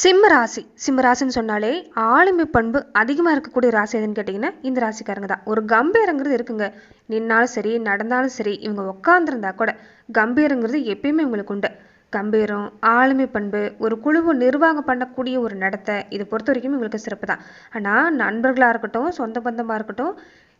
சிம்ம ராசி. சிம்ம ராசின்னு சொன்னாலே ஆளுமை பண்பு அதிகமாக இருக்கக்கூடிய ராசி எதுன்னு கேட்டிங்கன்னா இந்த ராசிக்காரங்க தான். ஒரு கம்பீரங்கிறது இருக்குங்க. நின்னாலும் சரி நடந்தாலும் சரி இவங்க உட்காந்துருந்தா கூட கம்பீரங்கிறது எப்பயுமே இவங்களுக்கு உண்டு. கம்பீரம் ஆளுமை பண்பு ஒரு குழுவை நிர்வாகம் பண்ணக்கூடிய ஒரு நடத்தை இதை பொறுத்த வரைக்கும் இவங்களுக்கு சிறப்பு தான். ஆனால் நண்பர்களாக இருக்கட்டும் சொந்த பந்தமாக இருக்கட்டும்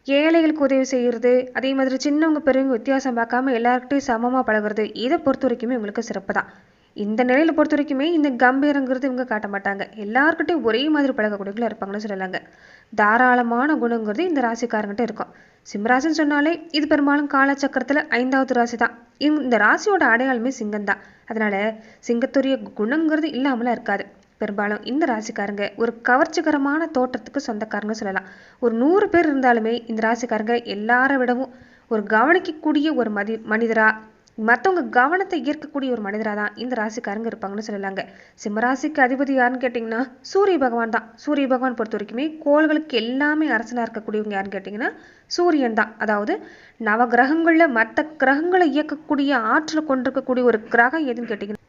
ஏழைகளுக்கு உதவி செய்கிறது அதே மாதிரி சின்னவங்க பெரியவங்க வித்தியாசம் பார்க்காம எல்லாருக்கிட்டையும் சமமாக பழகுறது இதை பொறுத்த வரைக்குமே இவங்களுக்கு சிறப்பு தான். இந்த நிலையில் பொறுத்த வரைக்குமே இந்த கம்பீரங்கிறது இவங்க காட்ட மாட்டாங்க. எல்லாருக்கிட்டையும் ஒரே மாதிரி பழகக்கூடியவங்களா இருப்பாங்கன்னு சொல்லலாங்க. தாராளமான குணங்கிறது இந்த ராசிக்காரங்கிட்ட இருக்கும். சிம்மராசின்னு சொன்னாலே இது பெரும்பாலும் காலச்சக்கரத்தில் ஐந்தாவது ராசி தான் இந்த ராசியோட அடையாளமே சிங்கம் தான் அதனால சிங்கத்துடைய குணங்கிறது இல்லாமலாம் இருக்காது. பெரும்பாலும் இந்த ராசிக்காரங்க ஒரு கவர்ச்சிகரமான தோற்றத்துக்கு சொந்தக்காரங்க சொல்லலாம். ஒரு நூறு பேர் இருந்தாலுமே இந்த ராசிக்காரங்க எல்லாரை விடவும் ஒரு கவனிக்கக்கூடிய ஒரு மதி மனிதரா மற்றவங்க கவனத்தை ஈர்க்கக்கூடிய ஒரு மனிதராக தான் இந்த ராசிக்காரங்க இருப்பாங்கன்னு சொல்லலாங்க. சிம்மராசிக்கு அதிபதி யாருன்னு கேட்டிங்கன்னா சூரிய பகவான் தான். சூரிய பகவான் பொறுத்த வரைக்குமே கோள்களுக்கு எல்லாமே அரசனாக இருக்கக்கூடியவங்க யாருன்னு கேட்டிங்கன்னா சூரியன் தான். அதாவது நவ கிரகங்களில் மற்ற கிரகங்களை இயக்கக்கூடிய ஆற்றலை கொண்டிருக்கக்கூடிய ஒரு கிரகம் எதுன்னு கேட்டிங்கன்னா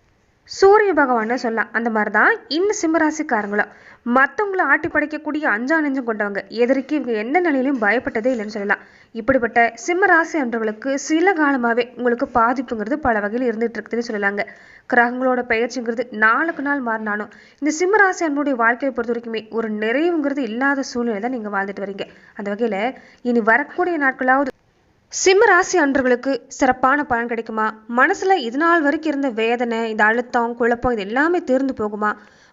சூரிய பகவான்னு சொல்லலாம் அந்த மாதிரி தான் இந்த சிம்மராசிக்காரங்களும். மற்றவங்களை ஆட்டி படைக்கக்கூடிய அஞ்சா நெஞ்சம் கொண்டவங்க. எதிர்க்கு இவங்க எந்த நிலையிலும் பயப்பட்டதே இல்லைன்னு சொல்லலாம். இப்படிப்பட்ட சிம்மராசி அன்றவர்களுக்கு சில காலமாகவே உங்களுக்கு பாதிப்புங்கிறது பல வகையில் இருந்துட்டு இருக்குதுன்னு சொல்லலாங்க. கிரகங்களோட பயிற்சிங்கிறது நாளுக்கு நாள் மாறினாலும் இந்த சிம்மராசி அன்புடைய வாழ்க்கையை பொறுத்த வரைக்குமே ஒரு நிறைவுங்கிறது இல்லாத சூழ்நிலை தான் நீங்கள் வாழ்ந்துட்டு வரீங்க. அந்த வகையில் இனி வரக்கூடிய நாட்களாவது சிம்ம ராசி அன்றர்களுக்கு சிறப்பான பலன் கிடைக்குமா? மனசில் இது நாள் வரைக்கும் இருந்த வேதனை இந்த அழுத்தம் குழப்பம் இது எல்லாமே தீர்ந்து போகுமா?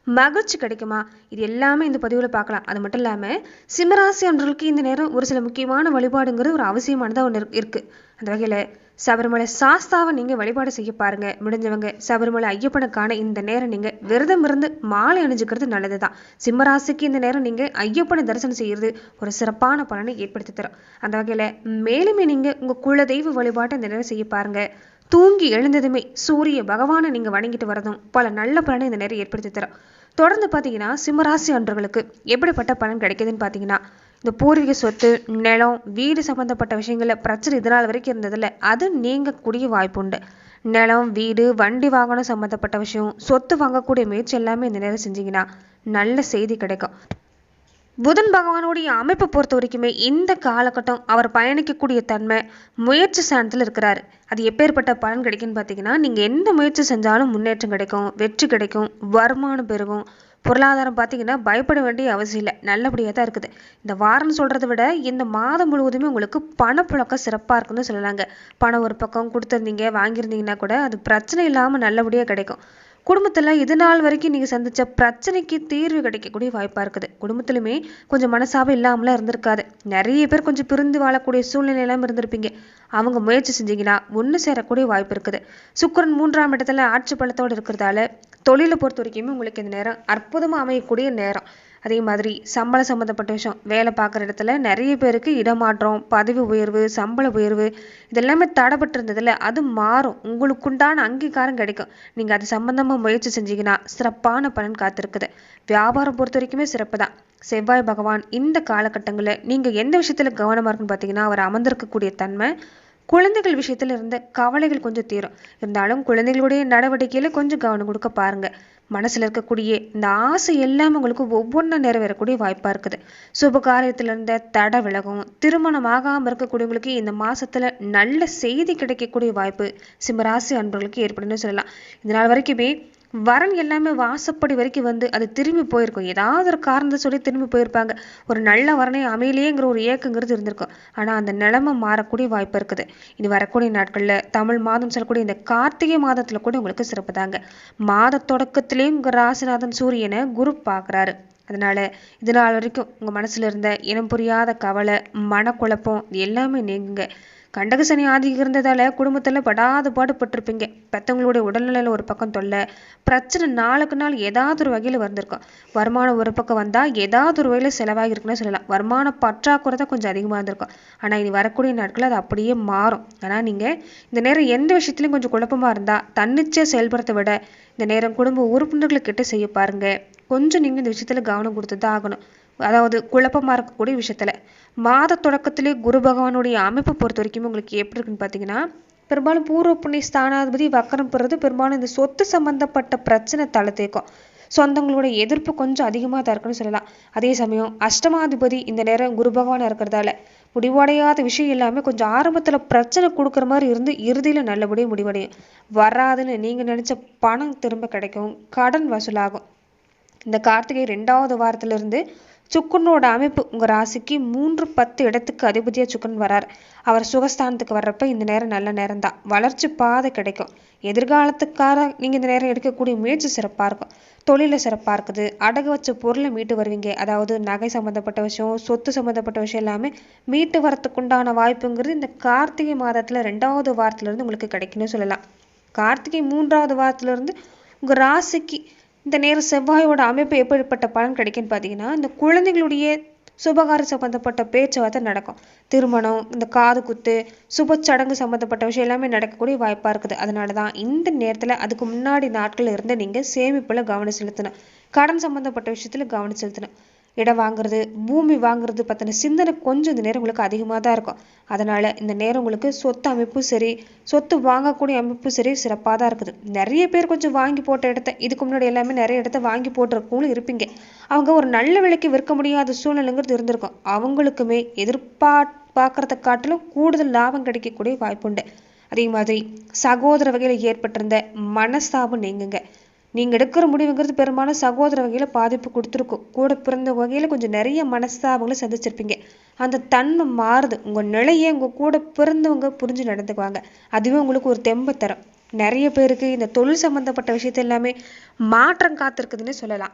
மகிழ்ச்சி கிடைக்குமா? இது எல்லாமே இந்த பதிவில் பார்க்கலாம். அது மட்டும் இல்லாமல் சிம்மராசி அன்றர்களுக்கு இந்த நேரம் ஒரு சில முக்கியமான வழிபாடுங்கிறது ஒரு அவசியமானதாக ஒன்று இருக்குது அந்த வகையில் சபரிமலை சாஸ்தாவை நீங்கள் வழிபாடு செய்ய பாருங்க. முடிஞ்சவங்க சபரிமலை ஐயப்பனுக்கான இந்த நேரம் நீங்கள் விரதம் இருந்து மாலை அணிஞ்சுக்கிறது நல்லது தான் சிம்மராசிக்கு இந்த நேரம் நீங்கள் ஐயப்பனை தரிசனம் செய்கிறது ஒரு சிறப்பான பலனை ஏற்படுத்தி தரும். அந்த வகையில் மேலுமே நீங்கள் உங்கள் குலதெய்வ வழிபாட்டை இந்த நேரம் செய்ய பாருங்க. தூங்கி எழுந்ததுமே சூரிய பகவானை நீங்கள் வணங்கிட்டு வரதும் பல நல்ல பலனை இந்த நேரம் ஏற்படுத்தி தரும். தொடர்ந்து பார்த்தீங்கன்னா சிம்மராசி அன்றர்களுக்கு எப்படிப்பட்ட பலன் கிடைக்குதுன்னு பார்த்தீங்கன்னா இந்த பூர்வீக சொத்து நிலம் வீடு சம்மந்தப்பட்ட விஷயங்களில் பிரச்சனை இதனால் வரைக்கும் இருந்ததில்ல. அது நீங்கக்கூடிய வாய்ப்பு உண்டு நிலம் வீடு வண்டி வாகனம் சம்மந்தப்பட்ட விஷயம் சொத்து வாங்கக்கூடிய முயற்சி எல்லாமே இந்த நேரம் செஞ்சீங்கன்னா நல்ல செய்தி கிடைக்கும். புதன் பகவானுடைய அமைப்பை பொறுத்த வரைக்குமே இந்த காலகட்டம் அவர் பயணிக்கக்கூடிய தன்மை முயற்சி ஸ்தானத்தில் இருக்கிறாரு. அது எப்பேற்பட்ட பலன் கிடைக்குன்னு பார்த்தீங்கன்னா நீங்கள் எந்த முயற்சி செஞ்சாலும் முன்னேற்றம் கிடைக்கும் வெற்றி கிடைக்கும் வருமானம் பெருகும் பொருளாதாரம் பார்த்தீங்கன்னா பயப்பட வேண்டிய அவசியம் இல்லை. நல்லபடியாக தான் இருக்குது. இந்த வாரம்னு சொல்கிறத விட இந்த மாதம் முழுவதுமே உங்களுக்கு பணப்புழக்கம் சிறப்பாக இருக்குன்னு சொல்லலாங்க. பணம் ஒரு பக்கம் கொடுத்துருந்தீங்க வாங்கியிருந்தீங்கன்னா கூட அது பிரச்சனை இல்லாமல் நல்லபடியாக கிடைக்கும். குடும்பத்தில் இது நாள் வரைக்கும் நீங்கள் சந்தித்த பிரச்சனைக்கு தீர்வு கிடைக்கக்கூடிய வாய்ப்பாக இருக்குது. குடும்பத்திலுமே கொஞ்சம் மனசாவே இல்லாமலாம் இருந்திருக்காது. நிறைய பேர் கொஞ்சம் பிரிந்து வாழக்கூடிய சூழ்நிலையெல்லாம் இருந்திருப்பீங்க. அவங்க முயற்சி செஞ்சீங்கன்னா ஒன்று சேரக்கூடிய வாய்ப்பு இருக்குது. சுக்கரன் மூன்றாம் இடத்துல ஆட்சி பலத்தோடு இருக்கிறதால தொழிலை பொறுத்த வரைக்குமே உங்களுக்கு இந்த நேரம் அற்புதமாக அமையக்கூடிய நேரம். அதே மாதிரி சம்பளம் சம்மந்தப்பட்ட விஷயம் வேலை பார்க்குற இடத்துல நிறைய பேருக்கு இடமாற்றம் பதவி உயர்வு சம்பள உயர்வு இதெல்லாமே தடைப்பட்டிருந்ததில்ல அது மாறும். உங்களுக்குண்டான அங்கீகாரம் கிடைக்கும். நீங்கள் அது சம்மந்தமாக முயற்சி செஞ்சீங்கன்னா சிறப்பான பலன் காத்திருக்குது. வியாபாரம் பொறுத்த வரைக்குமே சிறப்பு தான் செவ்வாய் பகவான் இந்த காலகட்டங்களில் நீங்கள் எந்த விஷயத்தில் கவனமாக இருக்குன்னு பார்த்தீங்கன்னா அவர் அமர்ந்திருக்கக்கூடிய தன்மை குழந்தைகள் விஷயத்துல இருந்த கவலைகள் கொஞ்சம் தீரும். இருந்தாலும் குழந்தைகளுடைய நடவடிக்கையில கொஞ்சம் கவனம் கொடுக்க பாருங்க. மனசுல இருக்கக்கூடிய இந்த ஆசை எல்லாமே உங்களுக்கு ஒவ்வொன்றா நிறைவேறக்கூடிய வாய்ப்பா இருக்குது. சுப காரியத்துல இருந்த தடை விலகும் திருமணம் ஆகாம இருக்கக்கூடியவங்களுக்கு இந்த மாசத்துல நல்ல செய்தி கிடைக்கக்கூடிய வாய்ப்பு சிம்மராசி அன்பர்களுக்கு ஏற்படுன்னு சொல்லலாம். இதனால் வரைக்குமே வரன் எல்லாமே வாசப்படி வரைக்கும் வந்து அது திரும்பி போயிருக்கும். ஏதாவது ஒரு காரணத்தை சொல்லி திரும்பி போயிருப்பாங்க. ஒரு நல்ல வரனை அமையிலேங்கிற ஒரு ஏக்கங்கிறது இருந்திருக்கும். ஆனால் அந்த நிலைமை மாறக்கூடிய வாய்ப்பு இருக்குது. இது வரக்கூடிய நாட்களில் தமிழ் மாதம் சொல்லக்கூடிய இந்த கார்த்திகை மாதத்தில் கூட உங்களுக்கு சிறப்பு தாங்க. மாத தொடக்கத்திலேயும் ராசிநாதன் சூரியனை குரு பார்க்குறாரு. அதனால இது நாள் வரைக்கும் உங்கள் மனசில் இருந்த இனம் புரியாத கவலை மனக்குழப்பம் இது எல்லாமே நீங்குங்க. கண்டகசனி ஆதி இருந்ததால் இருந்ததால குடும்பத்தில் படாத பாடுபட்டிருப்பீங்க. பெற்றவங்களுடைய உடல்நிலையில் ஒரு பக்கம் தொல்லை பிரச்சனை நாளுக்கு நாள் ஏதாவது ஒரு வகையில் வந்திருக்கும். வருமானம் ஒரு பக்கம் வந்தால் ஏதாவது ஒரு வகையில் செலவாகி இருக்குன்னு சொல்லலாம். வருமான பற்றாக்குறை தான் கொஞ்சம் அதிகமாக இருந்திருக்கும். ஆனால் இனி வரக்கூடிய நாட்கள் அது அப்படியே மாறும். ஆனால் நீங்கள் இந்த நேரம் எந்த விஷயத்துலையும் கொஞ்சம் குழப்பமாக இருந்தால் தன்னிச்சையாக செயல்படுத்த விட இந்த நேரம் குடும்ப உறுப்பினர்களை கிட்ட செய்ய பாருங்கள் கொஞ்சம் நீங்கள் இந்த விஷயத்தில் கவனம் கொடுத்து தான் ஆகணும். அதாவது குழப்பமாக இருக்கக்கூடிய விஷயத்தில். மாத தொடக்கத்திலே குரு பகவானுடைய அமைப்பை பொறுத்த வரைக்கும் உங்களுக்கு எப்படி இருக்குன்னு பார்த்தீங்கன்னா பெரும்பாலும் பூர்வ புண்ணிய ஸ்தானாதிபதி வக்கரம் பெறது பெரும்பாலும் இந்த சொத்து சம்பந்தப்பட்ட பிரச்சனை தலை தேக்கும் சொந்தங்களோட எதிர்ப்பு கொஞ்சம் அதிகமாக தான் இருக்குன்னு சொல்லலாம். அதே சமயம் அஷ்டமாதிபதி இந்த நேரம் குரு பகவானா இருக்கிறதால முடிவடையாத விஷயம் எல்லாமே கொஞ்சம் ஆரம்பத்தில் பிரச்சனை கொடுக்குற மாதிரி இருந்து இறுதியில் நல்லபடியாக முடிவடையும். வராதுன்னு நீங்கள் நினச்ச பணம் திரும்ப கிடைக்கும் கடன் வசூலாகும். இந்த கார்த்திகை ரெண்டாவது வாரத்திலிருந்து சுக்கரனோட அமைப்பு உங்கள் ராசிக்கு மூன்று பத்து இடத்துக்கு அதிபதியாக சுக்கரன் வரார். அவர் சுகஸ்தானத்துக்கு வர்றப்ப இந்த நேரம் நல்ல நேரம் தான் வளர்ச்சி பாதை கிடைக்கும். எதிர்காலத்துக்காக நீங்கள் இந்த நேரம் எடுக்கக்கூடிய முயற்சி சிறப்பாக இருக்கும். தொழிலில் சிறப்பாக இருக்குது. அடகு வச்ச பொருளை மீட்டு வருவீங்க. அதாவது நகை சம்மந்தப்பட்ட விஷயம் சொத்து சம்மந்தப்பட்ட விஷயம் எல்லாமே மீட்டு வரத்துக்குண்டான வாய்ப்புங்கிறது இந்த கார்த்திகை மாதத்தில் ரெண்டாவது வாரத்துல இருந்து உங்களுக்கு கிடைக்குன்னு சொல்லலாம். கார்த்திகை மூன்றாவது வாரத்துல உங்கள் ராசிக்கு இந்த நேரம் செவ்வாயோட அமைப்பு எப்படிப்பட்ட பலன் கிடைக்குன்னு பார்த்தீங்கன்னா இந்த குழந்தைகளுடைய சுபகாரம் சம்பந்தப்பட்ட பேச்சுவார்த்தை நடக்கும். திருமணம் இந்த காது குத்து சுப சடங்கு சம்பந்தப்பட்ட விஷயம் எல்லாமே நடக்கக்கூடிய வாய்ப்பா இருக்குது. அதனால தான் இந்த நேரத்துல அதுக்கு முன்னாடி நாட்கள்ல இருந்து நீங்க சேமிப்புல கவனம் செலுத்தணும். கடன் சம்பந்தப்பட்ட விஷயத்துல கவனம் செலுத்தணும். இடம் வாங்குறது பூமி வாங்குறது பற்றின சிந்தனை கொஞ்சம் இந்த நேரம் உங்களுக்கு அதிகமாக தான் இருக்கும். அதனால் இந்த நேரம் உங்களுக்கு சொத்து அமைப்பும் சரி சொத்து வாங்கக்கூடிய அமைப்பும் சரி சிறப்பாக தான் இருக்குது. நிறைய பேர் கொஞ்சம் வாங்கி போட்ட இடத்த இதுக்கு முன்னாடி எல்லாமே நிறைய இடத்த வாங்கி போட்டிருக்கவங்களும் இருப்பீங்க. அவங்க ஒரு நல்ல விலைக்கு விற்க முடியாத சூழ்நிலைங்கிறது இருந்திருக்கும். அவங்களுக்குமே எதிர்பார்ப்பார்க்கறத காட்டிலும் கூடுதல் லாபம் கிடைக்கக்கூடிய வாய்ப்புண்டு அதே மாதிரி சகோதர வகையில் ஏற்பட்டிருந்த மனஸ்தாபம் நீங்குங்க. நீங்க எடுக்கிற முடிவுங்கிறது பெரும்பாலும் சகோதர வகையில பாதிப்பு கொடுத்துருக்கும். கூட பிறந்த வகையில கொஞ்சம் நிறைய மனஸ்தாபங்களை சந்திச்சிருப்பீங்க. அந்த தன்மை மாறுது. உங்க நிலையை உங்க கூட பிறந்தவங்க புரிஞ்சு நடந்துக்குவாங்க. அதுவே உங்களுக்கு ஒரு தெம்பை தரும். நிறைய பேருக்கு இந்த தொழில் சம்பந்தப்பட்ட விஷயத்த எல்லாமே மாற்றம் காத்திருக்குதுன்னு சொல்லலாம்.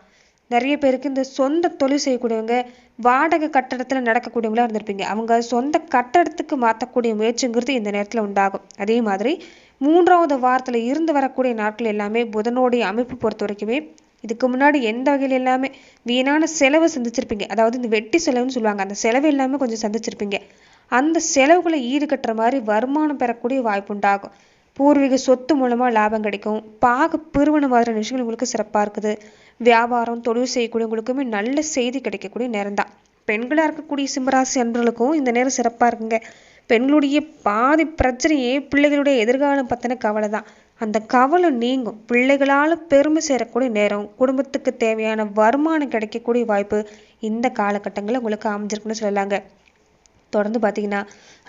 நிறைய பேருக்கு இந்த சொந்த தொழில் செய்யக்கூடியவங்க வாடகை கட்டடத்துல நடக்கக்கூடியவங்களா இருந்திருப்பீங்க. அவங்க சொந்த கட்டடத்துக்கு மாற்றக்கூடிய முயற்சிங்கிறது இந்த நேரத்துல உண்டாகும். அதே மாதிரி மூன்றாவது வாரத்துல இருந்து வரக்கூடிய நாட்கள் எல்லாமே புதனுடைய அமைப்பு பொறுத்த வரைக்குமே இதுக்கு முன்னாடி எந்த வகையில எல்லாமே வீணான செலவை சந்திச்சிருப்பீங்க. அதாவது இந்த வெட்டி செலவுன்னு சொல்லுவாங்க. அந்த செலவு எல்லாமே கொஞ்சம் சந்திச்சிருப்பீங்க. அந்த செலவுகளை ஈடுகட்டுற மாதிரி வருமானம் பெறக்கூடிய வாய்ப்பு உண்டாகும். பூர்வீக சொத்து மூலமா லாபம் கிடைக்கும். பாக பிரிவின மாதிரியான விஷயங்கள் உங்களுக்கு சிறப்பா இருக்குது. வியாபாரம் தொழில் செய்யக்கூடியவங்களுக்குமே நல்ல செய்தி கிடைக்கக்கூடிய நேரம் தான் பெண்களா இருக்கக்கூடிய சிம்மராசி அன்பர்களுக்கும் இந்த நேரம் சிறப்பா இருக்குங்க. பெண்களுடைய பாதி பிரச்சனையே பிள்ளைகளுடைய எதிர்காலம் பற்றின கவலை தான் அந்த கவலை நீங்கும். பிள்ளைகளால பெருமை சேரக்கூடிய நேரம் குடும்பத்துக்கு தேவையான வருமானம் கிடைக்கக்கூடிய வாய்ப்பு இந்த காலகட்டங்களில் உங்களுக்கு அமைஞ்சிருக்குன்னு சொல்லலாங்க. தொடர்ந்து பார்த்தீங்கன்னா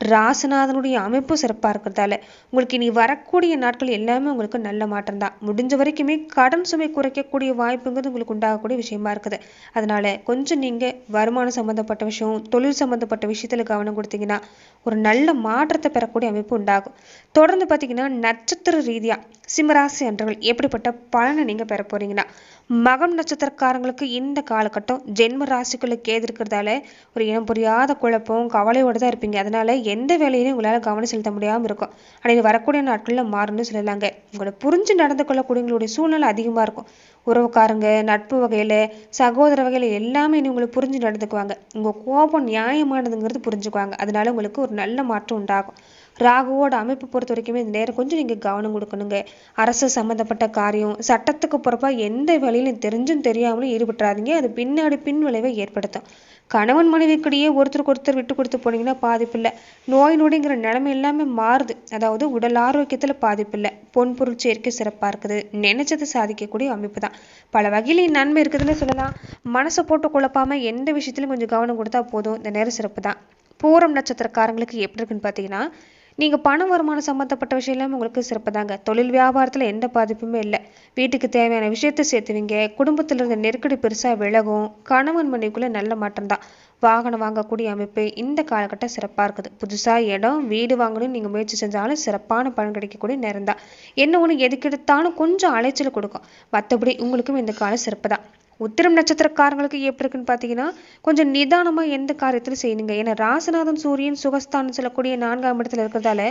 ராசநாதனுடைய அமைப்பு சிறப்பாக இருக்கிறதால உங்களுக்கு இனி வரக்கூடிய நாட்கள் எல்லாமே உங்களுக்கு நல்ல மாற்றம் தான். முடிஞ்ச வரைக்குமே கடன் சுமை குறைக்கக்கூடிய வாய்ப்புங்கிறது உங்களுக்கு உண்டாகக்கூடிய விஷயமா இருக்குது. அதனால கொஞ்சம் நீங்க வருமானம் சம்மந்தப்பட்ட விஷயம் தொழில் சம்பந்தப்பட்ட விஷயத்துல கவனம் கொடுத்தீங்கன்னா ஒரு நல்ல மாற்றத்தை பெறக்கூடிய அமைப்பு உண்டாகும். தொடர்ந்து பார்த்தீங்கன்னா நட்சத்திர ரீதியா சிம்மராசி அன்றர்கள் எப்படிப்பட்ட பலனை நீங்க பெற போறீங்கன்னா மகம் நட்சத்திரக்காரங்களுக்கு இந்த காலகட்டம் ஜென்ம ராசிக்குள்ள கேது இருக்கிறதால ஒரு இனம் புரியாத குழப்பம் கவலையோடு தான் இருப்பீங்க. அதனால எந்த வேலையிலும் உங்களால கவனம் செலுத்த முடியாமல் இருக்கும். ஆனா இது வரக்கூடிய நாட்கள்ல மாறும்னு சொல்லலாங்க. உங்களை புரிஞ்சு நடந்து கொள்ளக்கூடியவங்களுடைய சூழ்நிலை அதிகமா இருக்கும். உறவுக்காரங்க நட்பு வகையில் சகோதர வகையில் எல்லாமே இனி உங்களை புரிஞ்சு நடந்துக்குவாங்க. உங்கள் கோபம் நியாயமானதுங்கிறது புரிஞ்சுக்குவாங்க. அதனால உங்களுக்கு ஒரு நல்ல மாற்றம் உண்டாகும். ராகுவோட அமைப்பு பொறுத்த வரைக்குமே இந்த நேரம் கொஞ்சம் நீங்கள் கவனம் கொடுக்கணுங்க. அரசு சம்மந்தப்பட்ட காரியம் சட்டத்துக்கு பொறுப்பாக எந்த வேலையிலும் தெரிஞ்சும் தெரியாமலும் ஈடுபட்டுறாதீங்க. அது பின்னாடி பின் விளைவை ஏற்படுத்தும். கணவன் மனைவிக்கிடையே ஒருத்தருக்கு ஒருத்தர் விட்டு கொடுத்து போனீங்கன்னா பாதிப்பில்லை. நோய் நொடிங்கிற நிலைமை எல்லாமே மாறுது. அதாவது உடல் ஆரோக்கியத்துல பாதிப்பு இல்லை பொன் பொருள் சேர்க்கை சிறப்பா இருக்குது. நினைச்சதை சாதிக்கக்கூடிய அமைப்பு தான். பல வகையில நன்மை இருக்குதுன்னு சொல்லலாம். மனசை போட்டு குழப்பாம எந்த விஷயத்திலும் கொஞ்சம் கவனம் கொடுத்தா போதும். இந்த நேரம் சிறப்பு தான். பூரம் நட்சத்திரக்காரங்களுக்கு எப்படி இருக்குன்னு பார்த்தீங்கன்னா நீங்கள் பண வருமானம் சம்மந்தப்பட்ட விஷயம் எல்லாமே உங்களுக்கு சிறப்பு தாங்க தொழில் வியாபாரத்தில் எந்த பாதிப்புமே இல்லை. வீட்டுக்கு தேவையான விஷயத்தை சேர்த்துவீங்க. குடும்பத்தில் இருந்த நெருக்கடி பெருசாக விலகும். கணவன் மனைவிக்குள்ள நல்ல மாற்றம் தான். வாகனம் வாங்கக்கூடிய அமைப்பு இந்த காலகட்டம் சிறப்பாக இருக்குது. புதுசாக இடம் வீடு வாங்கணும்னு நீங்கள் முயற்சி செஞ்சாலும் சிறப்பான பலன் கிடைக்கக்கூடிய நேரம் தான். என்ன ஒன்று எதுக்கு எடுத்தாலும் கொஞ்சம் அலைச்சல் கொடுக்கும். மற்றபடி உங்களுக்கும் இந்த காலம் சிறப்பு தான் உத்திரம் நட்சத்திரக்காரங்களுக்கு எப்படி இருக்குன்னு பார்த்தீங்கன்னா கொஞ்சம் நிதானமா எந்த காரியத்திலும் செய்யணுங்க ஏன்னா ராசநாதன் சூரியன் சுகஸ்தானம் சொல்லக்கூடிய நான்காம் இடத்துல இருக்கிறதால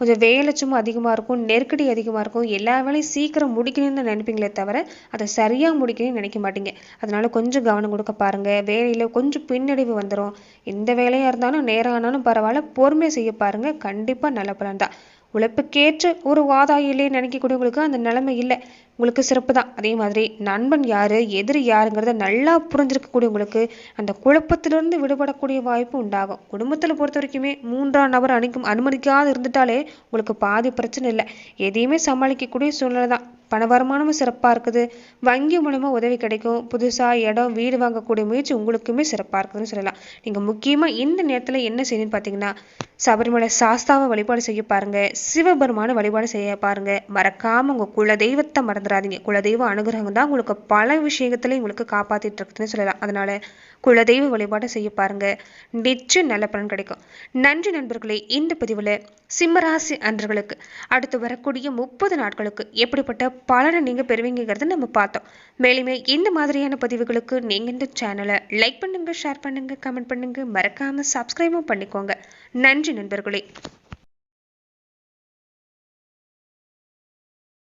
கொஞ்சம் வேலை சும்மா அதிகமா இருக்கும் நெருக்கடி அதிகமா இருக்கும். எல்லா வேலையும் சீக்கிரம் முடிக்கணும்னு நினைப்பீங்களே தவிர அதை சரியா முடிக்கணும்னு நினைக்க மாட்டீங்க. அதனால கொஞ்சம் கவனம் கொடுக்க பாருங்க. வேலையில கொஞ்சம் பின்னடைவு வந்துடும் எந்த வேலையா இருந்தாலும் நேரம் ஆனாலும் பரவாயில்ல பொறுமையாக செய்ய பாருங்க. கண்டிப்பா நல்ல பலன் தான். உழைப்புக்கேற்ற ஒரு வாதாயிலே நினைக்கக்கூடியவங்களுக்கு அந்த நிலைமை இல்லை. உங்களுக்கு சிறப்பு தான் அதே மாதிரி நண்பன் யார் எதிரி யாருங்கிறத நல்லா புரிஞ்சிருக்கக்கூடியவங்களுக்கு அந்த குழப்பத்திலிருந்து விடுபடக்கூடிய வாய்ப்பு உண்டாகும். குடும்பத்தில் பொறுத்த வரைக்குமே மூன்றாம் நபர் அணிக்கும் அனுமதிக்காது இருந்துட்டாலே உங்களுக்கு பாதி பிரச்சனை இல்லை. எதையுமே சமாளிக்கக்கூடிய சூழ்நிலை தான் பண வருமானமும் சிறப்பாக இருக்குது. வங்கி மூலமாக உதவி கிடைக்கும். புதுசாக இடம் வீடு வாங்கக்கூடிய முயற்சி உங்களுக்குமே சிறப்பாக இருக்குதுன்னு சொல்லலாம். நீங்கள் முக்கியமாக இந்த நேரத்தில் என்ன செய்யணும்னு பார்த்தீங்கன்னா சபரிமலை சாஸ்தாவை வழிபாடு செய்ய பாருங்க. சிவபெருமான வழிபாடு செய்ய பாருங்க. மறக்காமல் உங்கள் குலதெய்வத்தை மறந்துடாதீங்க. குலதெய்வ அனுகிரகம் தான் உங்களுக்கு பல விஷயத்துல உங்களுக்கு காப்பாற்றிட்டுருக்குதுன்னு சொல்லலாம். அதனால் குலதெய்வ வழிபாடு செய்ய பாருங்க. நிச்சயம் நல்ல பலன் கிடைக்கும். நன்றி நண்பர்களே இந்த பதிவில் சிம்மராசி அன்றர்களுக்கு அடுத்து வரக்கூடிய முப்பது நாட்களுக்கு எப்படிப்பட்ட பலனை நீங்க பெறுவீங்கிறத நம்ம பார்த்தோம். மேலுமே இந்த மாதிரியான பதிவுகளுக்கு நீங்க இந்த சேனலை லைக் பண்ணுங்க ஷேர் பண்ணுங்க கமெண்ட் பண்ணுங்க. மறக்காம சப்ஸ்கிரைபும் பண்ணிக்கோங்க. நன்றி நண்பர்களே.